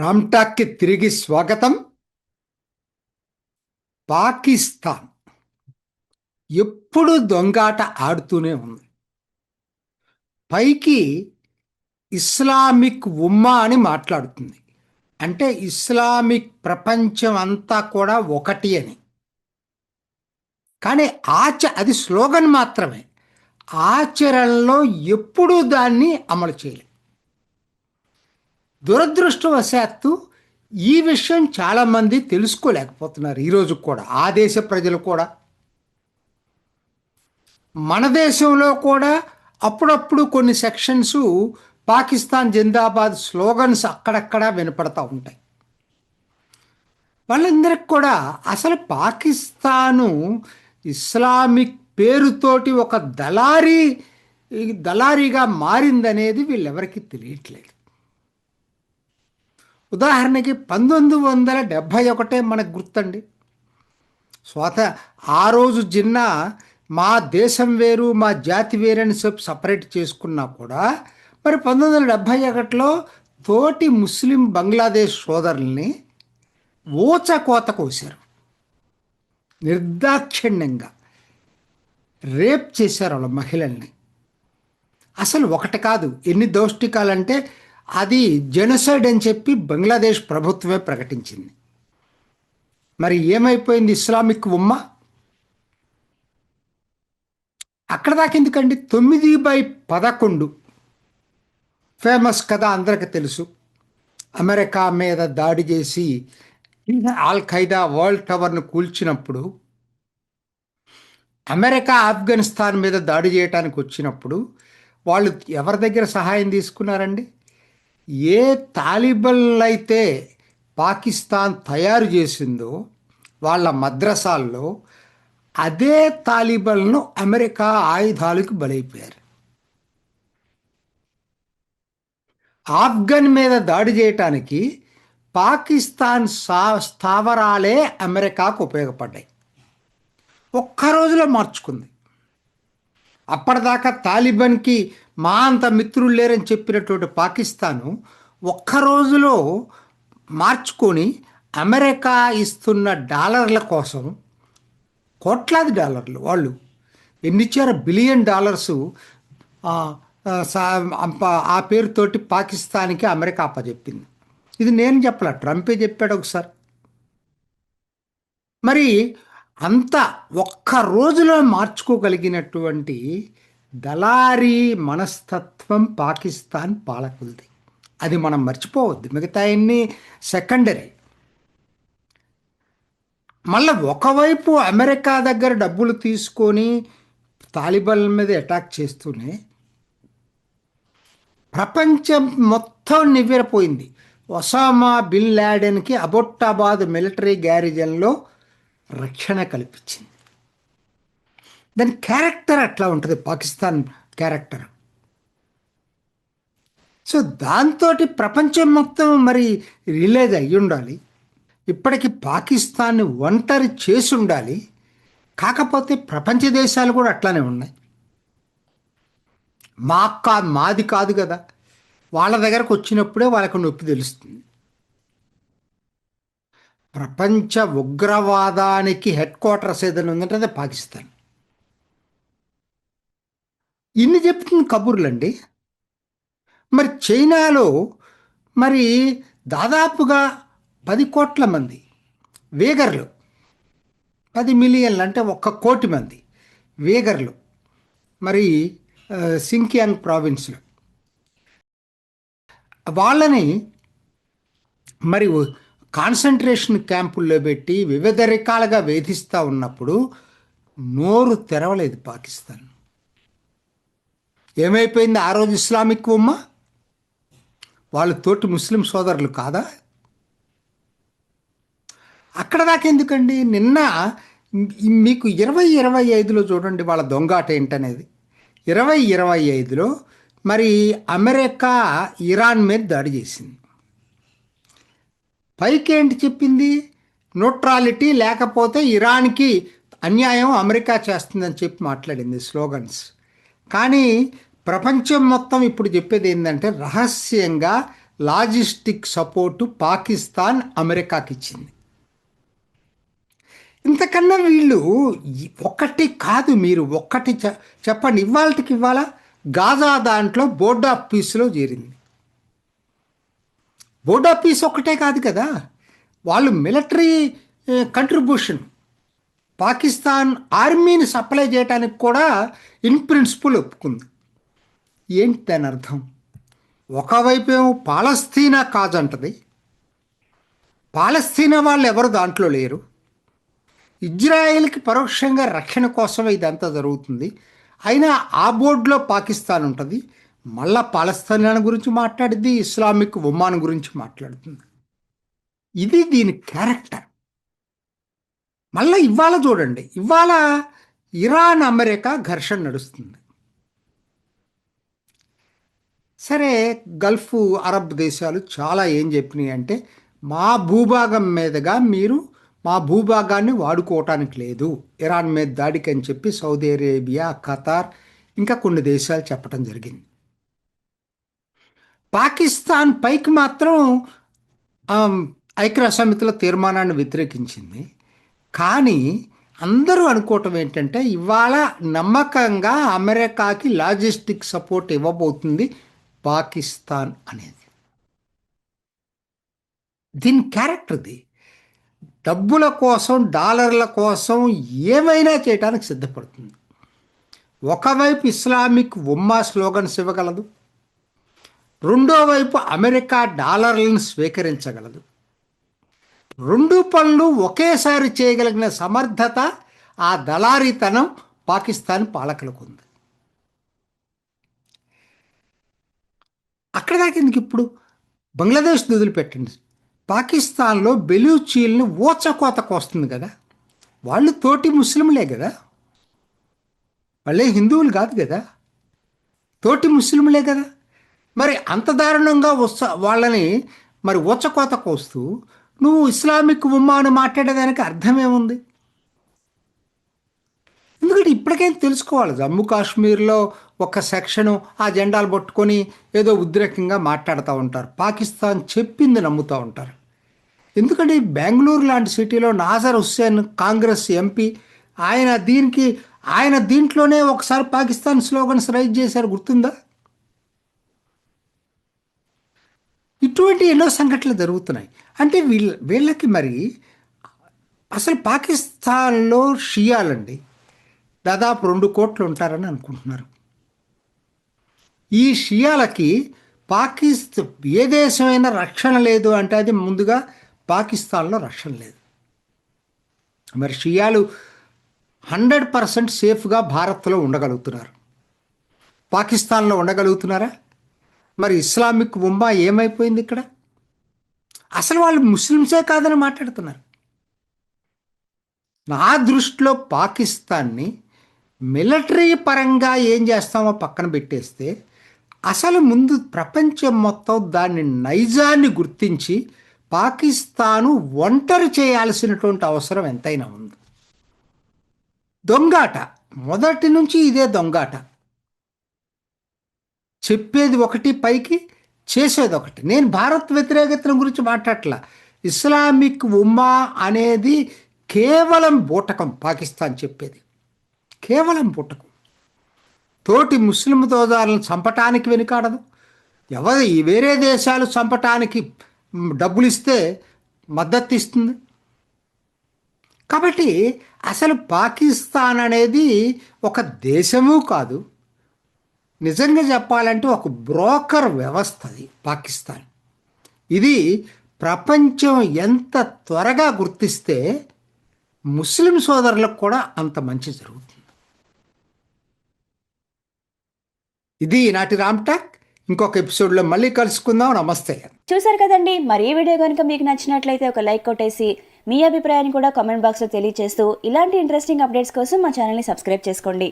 రామ్టాక్కి తిరిగి స్వాగతం. పాకిస్తాన్ ఎప్పుడు దొంగాట ఆడుతూనే ఉంది. పైకి ఇస్లామిక్ ఉమ్మా అని మాట్లాడుతుంది. అంటే ఇస్లామిక్ ప్రపంచం అంతా కూడా ఒకటి అని. కానీ ఆచ అది స్లోగన్ మాత్రమే. ఆచరణలో ఎప్పుడూ దాన్ని అమలు చేయలేదు. దురదృష్టవశాత్తు ఈ విషయం చాలామంది తెలుసుకోలేకపోతున్నారు. ఈరోజు కూడా ఆ దేశ ప్రజలు కూడా. మన దేశంలో కూడా అప్పుడప్పుడు కొన్ని సెక్షన్స్ పాకిస్తాన్ జిందాబాద్ స్లోగన్స్ అక్కడక్కడ వినపడతా ఉంటాయి. వాళ్ళందరికి కూడా అసలు పాకిస్తాను ఇస్లామిక్ పేరుతోటి ఒక దళారీ దళారీగా మారిందనేది వీళ్ళెవరికి తెలియట్లేదు. ఉదాహరణకి పంతొమ్మిది వందల డెబ్భై ఒకటే మనకు గుర్తండి. స్వాత ఆ రోజు జిన్నా మా దేశం వేరు మా జాతి వేరని చెప్పి సపరేట్ చేసుకున్నా కూడా మరి పంతొమ్మిది వందల డెబ్భై ఒకటిలో తోటి ముస్లిం బంగ్లాదేశ్ సోదరుల్ని ఊచకోత కోసారు నిర్దాక్షిణ్యంగా రేప్ చేశారు వాళ్ళ మహిళల్ని. అసలు ఒకటి కాదు ఎన్ని దౌష్టికాలంటే అది జెనసైడ్ అని చెప్పి బంగ్లాదేశ్ ప్రభుత్వమే ప్రకటించింది. మరి ఏమైపోయింది ఇస్లామిక్ ఉమ్మ? అక్కడ దాకా ఎందుకండి? తొమ్మిది బై పదకొండు. ఫేమస్ కథ అందరికి తెలుసు. అమెరికా మీద దాడి చేసి ఆల్ ఖైదా వరల్డ్ టవర్ను కూల్చినప్పుడు అమెరికా ఆఫ్ఘనిస్తాన్ మీద దాడి చేయడానికి వచ్చినప్పుడు వాళ్ళు ఎవరి దగ్గర సహాయం తీసుకున్నారండి? ఏ తాలిబన్లైతే పాకిస్తాన్ తయారు చేసిందో వాళ్ళ మద్రసాల్లో అదే తాలిబన్లు అమెరికా ఆయుధాలకు బలైపోయారు. ఆఫ్ఘన్ మీద దాడి చేయటానికి పాకిస్తాన్ సా స్థావరాలే అమెరికాకు ఉపయోగపడ్డాయి. ఒక్క రోజులో మార్చుకుంది. అప్పటిదాకా తాలిబాన్కి మా అంత మిత్రులు లేరని చెప్పినటువంటి పాకిస్తాను ఒక్క రోజులో మార్చుకొని అమెరికా ఇస్తున్న డాలర్ల కోసం కోట్లాది డాలర్లు వాళ్ళు ఎన్నిచ్చారు? బిలియన్ డాలర్స్ ఆ పేరుతోటి పాకిస్తాన్కి అమెరికా అప్పచెప్పింది ఇది నేను చెప్పలే ట్రంపే చెప్పాడు ఒకసారి. మరి అంత ఒక్క రోజులో మార్చుకోగలిగినటువంటి దళారీ మనస్తత్వం పాకిస్తాన్ పాలకులది. అది మనం మర్చిపోవద్దు. మిగతా అన్ని సెకండరీ. మళ్ళీ ఒకవైపు అమెరికా దగ్గర డబ్బులు తీసుకొని తాలిబాన్ల మీద అటాక్ చేస్తూనే ప్రపంచం మొత్తం నివ్వెరపోయింది. ఒసామా బిన్ లాడెన్కి అబొట్టాబాద్ మిలిటరీ గ్యారేజన్లో రక్షణ కల్పించింది. దాని క్యారెక్టర్ అట్లా ఉంటుంది పాకిస్తాన్ క్యారెక్టర్. సో దాంతో ప్రపంచం మొత్తం మరి రిలేజ్ అయ్యి ఉండాలి ఇప్పటికి పాకిస్తాన్ని ఒంటరి చేసి ఉండాలి కాకపోతే ప్రపంచ దేశాలు కూడా అట్లానే ఉన్నాయి. మా కా మాది కాదు కదా. వాళ్ళ దగ్గరకు వచ్చినప్పుడే వాళ్ళకు నొప్పి తెలుస్తుంది. ప్రపంచ ఉగ్రవాదానికి హెడ్ క్వార్టర్స్ ఏదైనా ఉందంటే అదే పాకిస్తాన్. ఇన్ని చెప్తుంది కబుర్లండి. మరి చైనాలో మరి దాదాపుగా పది కోట్ల మంది వేగర్లు పది మిలియన్లు అంటే ఒక్క కోటి మంది వేగర్లు మరి సింకియాంగ్ ప్రావిన్స్లో. వాళ్ళని మరి కాన్సన్ట్రేషన్ క్యాంపుల్లో పెట్టి వివిధ రకాలుగా వేధిస్తూ ఉన్నప్పుడు నోరు తెరవలేదు పాకిస్తాన్. ఏమైపోయింది ఆ రోజు ఇస్లామిక్ ఉమ్మ? వాళ్ళ తోటి ముస్లిం సోదరులు కాదా? అక్కడ దాకా ఎందుకండి? నిన్న మీకు ఇరవై ఇరవై ఐదులో చూడండి వాళ్ళ దొంగాట ఏంటనేది. ఇరవై ఇరవై ఐదులో మరి అమెరికా ఇరాన్ మీద దాడి చేసింది. పైకి ఏంటి చెప్పింది? న్యూట్రాలిటీ లేకపోతే ఇరాన్కి అన్యాయం అమెరికా చేస్తుందని చెప్పి మాట్లాడింది స్లోగన్స్. కానీ ప్రపంచం మొత్తం ఇప్పుడు చెప్పేది ఏంటంటే రహస్యంగా లాజిస్టిక్ సపోర్టు పాకిస్తాన్ అమెరికాకి ఇచ్చింది ఇంతకన్నా వీళ్ళు ఒకటి కాదు మీరు ఒక్కటి చెప్పండి ఇవాళకి ఇవాళ గాజా దాంట్లో బోర్డ్ ఆఫ్ పీస్లో చేరింది. బోర్డ్ ఆఫ్ పీస్ ఒక్కటే కాదు కదా. వాళ్ళు మిలిటరీ కంట్రిబ్యూషన్ పాకిస్తాన్ ఆర్మీని సప్లై చేయడానికి కూడా ఇన్ ప్రిన్సిపల్ ఒప్పుకుంది. ఏంటి దాని అర్థం? ఒకవైపు ఏమో పాలస్తీనా అంటది పాలస్తీనా వాళ్ళు ఎవరు దాంట్లో లేరు. ఇజ్రాయెల్కి పరోక్షంగా రక్షణ కోసం ఇదంతా జరుగుతుంది. అయినా ఆ బోర్డులో పాకిస్తాన్ ఉంటుంది. మళ్ళా పాలస్తీనా గురించి మాట్లాడింది ఇస్లామిక్ ఉమాన్ గురించి మాట్లాడుతుంది. ఇది దీని క్యారెక్టర్. మళ్ళీ ఇవాళ చూడండి ఇవాళ ఇరాన్ అమెరికా ఘర్షణ నడుస్తుంది. సరే గల్ఫ్ అరబ్ దేశాలు చాలా ఏం చెప్పినాయి అంటే మా భూభాగం మీదుగా మీరు మా భూభాగాన్ని వాడుకోవటానికి లేదు. ఇరాన్ మీద దాడికి అని చెప్పి సౌదీ అరేబియా ఖతార్ ఇంకా కొన్ని దేశాలు చెప్పడం జరిగింది. పాకిస్తాన్ పైకి మాత్రం ఆమ్, ఐక్యరాజ్య సమితిలో తీర్మానాన్ని వ్యతిరేకించింది. కానీ అందరూ అనుకోవటం ఏంటంటే ఇవాళ నమ్మకంగా అమెరికాకి లాజిస్టిక్ సపోర్ట్ ఇవ్వబోతుంది పాకిస్తాన్ అనేది. దీని క్యారెక్టర్ది డబ్బుల కోసం డాలర్ల కోసం ఏమైనా చేయడానికి సిద్ధపడుతుంది. ఒకవైపు ఇస్లామిక్ ఉమ్మా స్లోగన్స్ ఇవ్వగలదు. రెండో వైపు అమెరికా డాలర్లను స్వీకరించగలదు. రెండు పనులు ఒకేసారి చేయగలిగిన సమర్థత ఆ దళారీతనం పాకిస్తాన్ పాలకులకు ఉంది. అక్కడ దాకా ఎందుకు ఇప్పుడు? బంగ్లాదేశ్ వదిలిపెట్టండి. పాకిస్తాన్లో బెలూచీల్ని ఊచకోతకు వస్తుంది కదా. వాళ్ళు తోటి ముస్లింలే కదా. వాళ్ళే హిందువులు కాదు కదా. తోటి ముస్లింలే కదా. మరి అంత దారుణంగా వస్తా వాళ్ళని మరి ఊచకోతకు కోస్తూ నువ్వు ఇస్లామిక్ ఉమ్మాను మాట్లాడేదానికి అర్థమేముంది? ఎందుకంటే ఇప్పటికైనా తెలుసుకోవాలి. జమ్మూ కాశ్మీర్లో ఒక సెక్షను ఆ జెండాలు పట్టుకొని ఏదో ఉద్రేకంగా మాట్లాడుతూ ఉంటారు. పాకిస్తాన్ చెప్పింది నమ్ముతూ ఉంటారు. ఎందుకంటే బెంగళూరు లాంటి సిటీలో నాజర్ హుస్సేన్ కాంగ్రెస్ ఎంపీ ఆయన దీనికి ఆయన దీంట్లోనే ఒకసారి పాకిస్తాన్ స్లోగన్స్ రైజ్ చేశారు. గుర్తుందా? ఇటువంటి ఎన్నో సంఘటనలు జరుగుతున్నాయి. అంటే వీళ్ళ వీళ్ళకి మరి అసలు పాకిస్తాన్లో షియాలండి దాదాపు రెండు కోట్లు ఉంటారని అనుకుంటున్నారు. ఈ షియాలకి పాకిస్తాన్ ఏ దేశమైనా రక్షణ లేదు అంటే అది ముందుగా పాకిస్తాన్లో రక్షణ లేదు. మరి షియాలు హండ్రెడ్ పర్సెంట్ సేఫ్గా భారత్లో ఉండగలుగుతున్నారు. పాకిస్తాన్లో ఉండగలుగుతున్నారా? మరి ఇస్లామిక్ ఉమ్మా ఏమైపోయింది ఇక్కడ? అసలు వాళ్ళు ముస్లిమ్సే కాదని మాట్లాడుతున్నారు. నా దృష్టిలో పాకిస్తాన్ని మిలిటరీ పరంగా ఏం చేస్తామో పక్కన పెట్టేస్తే అసలు ముందు ప్రపంచం మొత్తం దాని నైజాన్ని గుర్తించి పాకిస్తాను ఒంటరి చేయాల్సినటువంటి అవసరం ఎంతైనా ఉంది. దొంగాట. మొదటి నుంచి ఇదే దొంగాట. చెప్పేది ఒకటి పైకి చేసేది ఒకటి. నేను భారత్ వ్యతిరేకతను గురించి మాట్లాడట్లా. ఇస్లామిక్ ఉమ్మా అనేది కేవలం బూటకం పాకిస్తాన్ చెప్పేది. కేవలం బూటకం. తోటి ముస్లిం సోదరులను చంపటానికి వెనుకాడదు. ఎవరు ఈ వేరే దేశాలు చంపటానికి డబ్బులు ఇస్తే మద్దతు ఇస్తుంది? కాబట్టి అసలు పాకిస్తాన్ అనేది ఒక దేశము కాదు. నిజంగా చెప్పాలంటే ఒక బ్రోకర్ వ్యవస్థ అది పాకిస్తాన్. ఇది ప్రపంచం ఎంత త్వరగా గుర్తిస్తే ముస్లిం సోదరులకు కూడా అంత మంచి జరుగుతుంది. ఇది నాటి రామ్ టాక్. ఇంకొక ఎపిసోడ్లో మళ్ళీ కలుసుకుందాం. నమస్తే. చూసారు కదండి మరి ఈ వీడియో కనుక మీకు నచ్చినట్లయితే ఒక లైక్ కొట్టేసి మీ అభిప్రాయాన్ని కూడా కామెంట్ బాక్స్లో తెలియజేస్తూ ఇలాంటి ఇంట్రెస్టింగ్ అప్డేట్స్ కోసం మా ఛానల్ని సబ్స్క్రైబ్ చేసుకోండి.